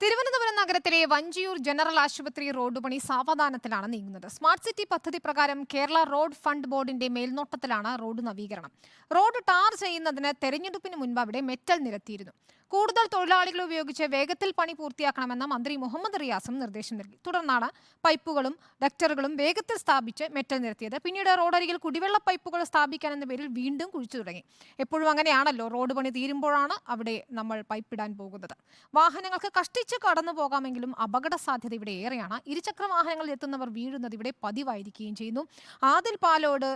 തിരുവനന്തപുരം നഗരത്തിലെ വഞ്ചിയൂർ ജനറൽ ആശുപത്രി റോഡ് പണി സാവധാനത്തിലാണ് നീങ്ങുന്നത്. സ്മാർട്ട് സിറ്റി പദ്ധതി പ്രകാരം കേരള റോഡ് ഫണ്ട് ബോർഡിന്റെ മേൽനോട്ടത്തിലാണ് റോഡ് നവീകരണം. റോഡ് ടാർ ചെയ്യുന്നതിന് തെരഞ്ഞെടുപ്പിന് മുൻപ് അവിടെ മെറ്റൽ നിരത്തിയിരുന്നു. കൂടുതൽ തൊഴിലാളികളെ ഉപയോഗിച്ച് വേഗത്തിൽ പണി പൂർത്തിയാക്കണമെന്ന് മന്ത്രി മുഹമ്മദ് റിയാസും നിർദ്ദേശം നൽകി. തുടർന്നാണ് പൈപ്പുകളും ഡക്ടറുകളും വേഗത്തിൽ സ്ഥാപിച്ച് മെറ്റൽ നിരത്തിയത്. പിന്നീട് റോഡരികിൽ കുടിവെള്ള പൈപ്പുകൾ സ്ഥാപിക്കാൻ എന്ന പേരിൽ വീണ്ടും കുഴിച്ചു തുടങ്ങി. എപ്പോഴും അങ്ങനെയാണല്ലോ. റോഡ് പണി തീരുമ്പോഴാണ് അവിടെ നമ്മൾ പൈപ്പിടാൻ പോകുന്നത്. വാഹനങ്ങൾക്ക് കഷ്ടിച്ച് കടന്നു പോകാമെങ്കിലും അപകട സാധ്യത ഇവിടെ ഏറെയാണ്. ഇരുചക്ര വാഹനങ്ങളിൽ എത്തുന്നവർ വീഴുന്നത് ഇവിടെ പതിവായിരിക്കുകയും ചെയ്യുന്നു. ആദിൽ പാലോട്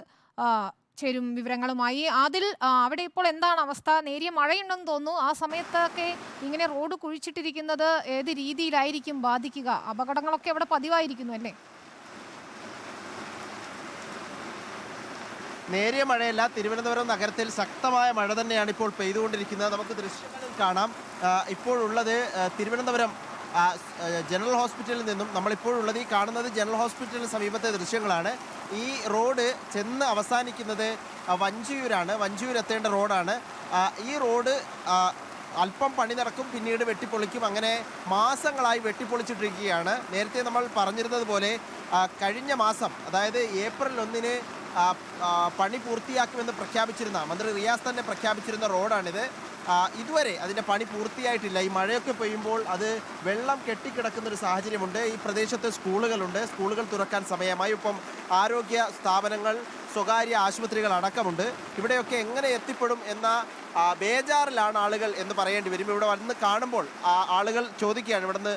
ചേരും വിവരങ്ങളുമായി. ആദിൽ അവിടെ ഇപ്പോൾ എന്താണ് അവസ്ഥ? നേരിയ മഴയുണ്ടെന്ന് തോന്നുന്നു. ആ സമയത്തൊക്കെ ഇങ്ങനെ റോഡ് കുഴിച്ചിട്ടിരിക്കുന്നത് ഏത് രീതിയിലായിരിക്കും ബാധിക്കുക? അപകടങ്ങളൊക്കെ അവിടെ പതിവായിരിക്കുന്നു അല്ലേ? നേരിയ മഴയല്ല. തിരുവനന്തപുരം നഗരത്തിൽ ശക്തമായ മഴ തന്നെയാണ് ഇപ്പോൾ പെയ്തുകൊണ്ടിരിക്കുന്നത്. നമുക്ക് ദൃശ്യങ്ങളിൽ കാണാം. ഇപ്പോഴുള്ളത് തിരുവനന്തപുരം ജനറൽ ഹോസ്പിറ്റലിൽ നിന്നും നമ്മളിപ്പോഴുള്ളത് ഈ കാണുന്നത് ജനറൽ ഹോസ്പിറ്റലിന് സമീപത്തെ ദൃശ്യങ്ങളാണ്. ഈ റോഡ് ചെന്ന് അവസാനിക്കുന്നത് വഞ്ചിയൂരാണ്. വഞ്ചിയൂർ എത്തേണ്ട റോഡാണ്. ഈ റോഡ് അല്പം പണി നടക്കും പിന്നീട് വെട്ടിപ്പൊളിക്കും. അങ്ങനെ മാസങ്ങളായി വെട്ടിപ്പൊളിച്ചിട്ടിരിക്കുകയാണ്. നേരത്തെ നമ്മൾ പറഞ്ഞിരുന്നത് പോലെ കഴിഞ്ഞ മാസം അതായത് ഏപ്രിൽ ഒന്നിന് പണി പൂർത്തിയാക്കുമെന്ന് പ്രഖ്യാപിച്ചിരുന്ന മന്ത്രി റിയാസ് തന്നെ പ്രഖ്യാപിച്ചിരുന്ന റോഡാണിത്. ഇതുവരെ അതിന്റെ പണി പൂർത്തിയായിട്ടില്ല. ഈ മഴയൊക്കെ പെയ്യുമ്പോൾ അത് വെള്ളം കെട്ടിക്കിടക്കുന്ന ഒരു സാഹചര്യമുണ്ട്. ഈ പ്രദേശത്ത് സ്കൂളുകളുണ്ട്. സ്കൂളുകൾ തുറക്കാൻ സമയമായി. ഇപ്പം ആരോഗ്യ സ്ഥാപനങ്ങൾ സ്വകാര്യ ആശുപത്രികൾ അടക്കമുണ്ട്. ഇവിടെയൊക്കെ എങ്ങനെ എത്തിപ്പെടും എന്ന ബേജാറിലാണ് ആളുകൾ എന്ന് പറയേണ്ടി വരും. ഇവിടെ വന്ന് കാണുമ്പോൾ ആളുകൾ ചോദിക്കുകയാണ് ഇവിടുന്ന്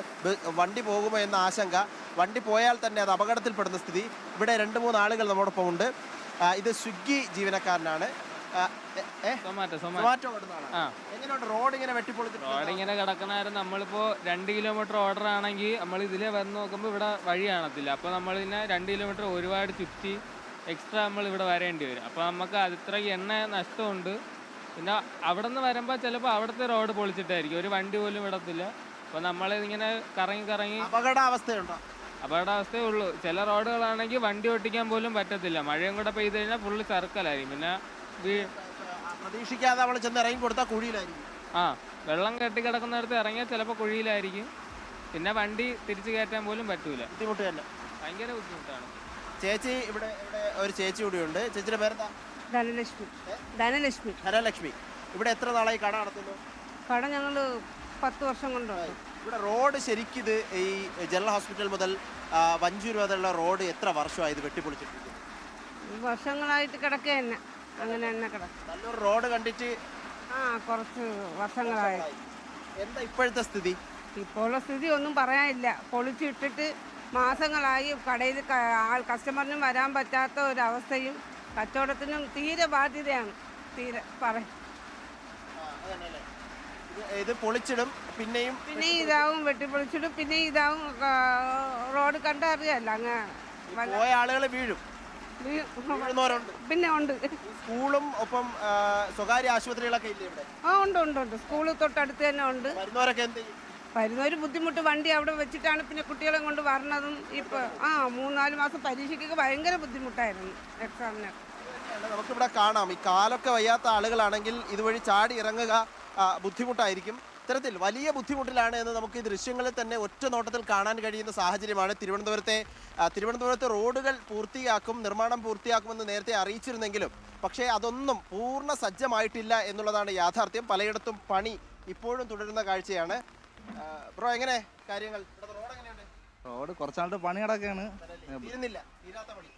വണ്ടി പോകുമോ? എന്ന ആശങ്ക. വണ്ടി പോയാൽ തന്നെ അത് അപകടത്തിൽപ്പെടുന്ന സ്ഥിതി. ഇവിടെ രണ്ട് മൂന്ന് ആളുകൾ നമ്മോടൊപ്പം ഉണ്ട് ഇത് സ്വിഗ്ഗി ജീവനക്കാരനാണ്. റോഡ് ഇങ്ങനെ കിടക്കണായിരുന്നു. നമ്മളിപ്പോ രണ്ട് കിലോമീറ്റർ ഓർഡർ ആണെങ്കിൽ നമ്മൾ ഇതിലെ വന്ന് നോക്കുമ്പോൾ ഇവിടെ വഴി കാണത്തില്ല. അപ്പൊ നമ്മൾ ഇതിനെ രണ്ട് കിലോമീറ്റർ ഒരുപാട് ചുറ്റി എക്സ്ട്രാ നമ്മൾ ഇവിടെ വരേണ്ടി വരും. അപ്പൊ നമുക്ക് അതിത്ര എണ്ണ നഷ്ടമുണ്ട്. പിന്നെ അവിടെ നിന്ന് വരുമ്പോൾ ചിലപ്പോ അവിടുത്തെ റോഡ് പൊളിച്ചിട്ടായിരിക്കും. ഒരു വണ്ടി പോലും വിടത്തില്ല. അപ്പൊ നമ്മൾ ഇങ്ങനെ കറങ്ങി കറങ്ങി അപകടാവസ്ഥയുണ്ടോ? അപകടാവസ്ഥയേ ഉള്ളൂ. ചില റോഡുകളാണെങ്കിൽ വണ്ടി ഓട്ടിക്കാൻ പോലും പറ്റത്തില്ല. മഴയും കൂടെ പെയ്ത് കഴിഞ്ഞാൽ ഫുള്ള് സർക്കലായിരിക്കും പിന്നെ പ്രതീക്ഷിക്കാതെ അവൾ ചെന്ന് ഇറങ്ങി കൊടുത്താൽ കുഴിയിലായിരിക്കും. ആ വെള്ളം കെട്ടി കിടക്കുന്നിടത്ത് ഇറങ്ങിയാൽ ചിലപ്പോൾ കുഴിയിലായിരിക്കും. പിന്നെ വണ്ടി തിരിച്ചു കയറ്റാൻ പോലും പറ്റൂല. ബുദ്ധിമുട്ട് തന്നെ ഭയങ്കര ബുദ്ധിമുട്ടാണ്. ചേച്ചി ഇവിടെ ഇവിടെ ഒരു ചേച്ചി കൂടിയുണ്ട് ചേച്ചിയുടെ പേരെന്താ? ധനലക്ഷ്മി. ധനലക്ഷ്മി. ധനലക്ഷ്മി. ഇവിടെ എത്ര നാളായി കട നടത്തുന്നു? കട ഞങ്ങൾ പത്ത് വർഷം കൊണ്ടുപോയി ഇവിടെ റോഡ് ശരിക്കിത് ഈ ജനറൽ ഹോസ്പിറ്റൽ മുതൽ വഞ്ചൂർ വരെയുള്ള റോഡ് എത്ര വർഷമായി ഇത് വെട്ടിപ്പൊളിച്ചിട്ടുണ്ട് വർഷങ്ങളായിട്ട് കിടക്കുക തന്നെ അങ്ങനെ തന്നെ കിടക്കും. നല്ലൊരു റോഡ് കണ്ടിട്ട് ആ കുറച്ച് വർഷങ്ങളായി. എന്താ ഇപ്പോഴത്തെ സ്ഥിതി? ഇപ്പോഴുള്ള സ്ഥിതി ഒന്നും പറയാനില്ല. പൊളിച്ചിട്ടിട്ട് മാസങ്ങളായി കടയിൽ ആൾ കസ്റ്റമറിനും വരാൻ പറ്റാത്ത ഒരവസ്ഥയും കച്ചവടത്തിനും തീരെ ബാധ്യതയാണ്. തീരെ പറയും ഇത് പൊളിച്ചിടും പിന്നെയും പിന്നെ ഇതാവും വെട്ടിപ്പൊളിച്ചിടും പിന്നെ ഇതാവും റോഡ് കണ്ടറിയല്ല അങ്ങ് ഈ പോയ ആളുകൾ വീഴും. പിന്നെ ഉണ്ട്. സ്കൂളും ഒപ്പം സ്വകാര്യ ആശുപത്രികളൊക്കെ ഇല്ലേ ഇവിടെ? ആ ഉണ്ട് ഉണ്ട് ഉണ്ട്. സ്കൂൾ തൊട്ടടുത്ത് തന്നെ ഉണ്ട്. വരുന്നവരൊക്കെ എന്ത് ചെയ്യും? വരുന്നൊരു ബുദ്ധിമുട്ട് വണ്ടി അവിടെ വെച്ചിട്ടാണ് പിന്നെ കുട്ടികളെ കൊണ്ട് വരണതും ഇപ്പൊ ആ മൂന്നാൽ മാസം പരീക്ഷയ്ക്കൊക്കെ ഭയങ്കര ബുദ്ധിമുട്ടായിരുന്നു എക്സാമിന്. നമുക്കിവിടെ കാണാം. ഈ കാലൊക്കെ വയ്യാത്ത ആളുകളാണെങ്കിൽ ഇതുവഴി ചാടി ഇറങ്ങുക ബുദ്ധിമുട്ടായിരിക്കും. ഇത്തരത്തിൽ വലിയ ബുദ്ധിമുട്ടിലാണ് എന്ന് നമുക്ക് ഈ ദൃശ്യങ്ങളിൽ തന്നെ ഒറ്റ നോട്ടത്തിൽ കാണാൻ കഴിയുന്ന സാഹചര്യമാണ് തിരുവനന്തപുരത്തെ തിരുവനന്തപുരത്തെ റോഡുകൾ പൂർത്തിയാക്കും നിർമ്മാണം പൂർത്തിയാക്കുമെന്ന് നേരത്തെ അറിയിച്ചിരുന്നെങ്കിലും പക്ഷേ അതൊന്നും പൂർണ സജ്ജമായിട്ടില്ല എന്നുള്ളതാണ് യാഥാർത്ഥ്യം. പലയിടത്തും പണി ഇപ്പോഴും തുടരുന്ന കാഴ്ചയാണ്. ബ്രോ എങ്ങനെ കാര്യങ്ങൾ? റോഡ് കുറച്ചാളുടെ പണി കിടക്കാണ് തീരുന്നില്ല തീരാത്ത പണി.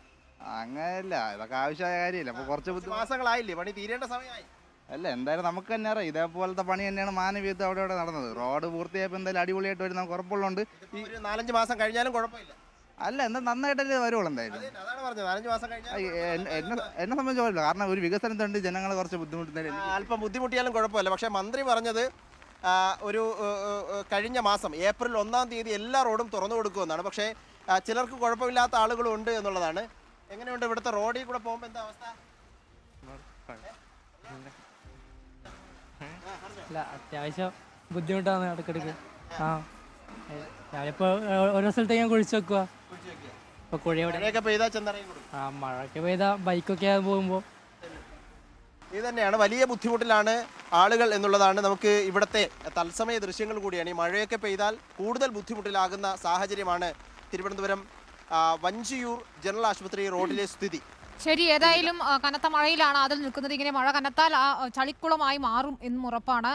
അങ്ങനെയല്ല ഇതൊക്കെ ആവശ്യമായ കാര്യമില്ല? അപ്പൊ കുറച്ച് മാസങ്ങളായില്ലേ? പണി തീരേണ്ട സമയമായി. അല്ല എന്തായാലും നമുക്ക് തന്നെ അറിയാം. ഇതേപോലത്തെ പണി തന്നെയാണ് മാനവീയത്ത് അവിടെ അവിടെ നടന്നത്. റോഡ് പൂർത്തിയായപ്പോൾ എന്തായാലും അടിപൊളിയായിട്ട് വരും നമുക്ക് ഉറപ്പുള്ളതുകൊണ്ട് ഈ ഒരു നാലഞ്ച് മാസം കഴിഞ്ഞാലും കുഴപ്പമില്ല. അല്ല എന്താ നന്നായിട്ടല്ലേ വരുള്ളൂ എന്തായാലും. അതാണ് പറഞ്ഞത്. നാലഞ്ച് മാസം കഴിഞ്ഞാൽ എന്നെ എന്നെ- എന്നെ സംബന്ധിച്ച് കുഴപ്പമില്ല. കാരണം ഒരു വികസനത്തിനുണ്ട് ജനങ്ങൾ കുറച്ച് ബുദ്ധിമുട്ടുന്നില്ല ആ, അല്പം ബുദ്ധിമുട്ടിയാലും കുഴപ്പമില്ല. പക്ഷേ മന്ത്രി പറഞ്ഞത് ആ, ഒരു ഏ, ഏ, കഴിഞ്ഞ മാസം ഏപ്രിൽ ഒന്നാം തീയതി എല്ലാ റോഡും തുറന്നു കൊടുക്കുമെന്നാണ്. പക്ഷേ ആ, ചിലർക്ക് കുഴപ്പമില്ലാത്ത ആളുകളും ഉണ്ട് എന്നുള്ളതാണ്. എങ്ങനെയുണ്ട് ഇവിടുത്തെ റോഡിൽ കൂടെ പോകുമ്പോൾ എന്താ അവസ്ഥ? അല്ല അത്യാവശ്യം ബുദ്ധിമുട്ടാണ് ഇടയ്ക്കിടയ്ക്ക്. ആ ഞാനിപ്പോ ഓരോ സ്ഥലത്തേക്ക് ഞാൻ കുഴിച്ച് വെക്കുക ഇപ്പോൾ കുഴി എവിടെ? മഴയൊക്കെ പെയ്താൽ ചെന്നറിയും കൊടുക്കും. ആ മഴയൊക്കെ പെയ്താൽ ബൈക്കൊക്കെ പോകുമ്പോൾ ഇത് തന്നെയാണ് വലിയ ബുദ്ധിമുട്ടിലാണ് ആളുകൾ എന്നുള്ളതാണ് നമുക്ക് ഇവിടുത്തെ തത്സമയ ദൃശ്യങ്ങൾ കൂടിയാണ്. ഈ മഴയൊക്കെ പെയ്താൽ കൂടുതൽ ബുദ്ധിമുട്ടിലാകുന്ന സാഹചര്യമാണ് തിരുവനന്തപുരം ആ, വഞ്ചിയൂർ ജനറൽ ആശുപത്രി റോഡിലെ സ്ഥിതി. ശരി ഏതായാലും കനത്ത മഴയിലാണ് അതിൽ നിൽക്കുന്നത്. ഇങ്ങനെ മഴ കനത്താൽ ആ ചളിക്കുളമായി മാറും എന്നും ഉറപ്പാണ്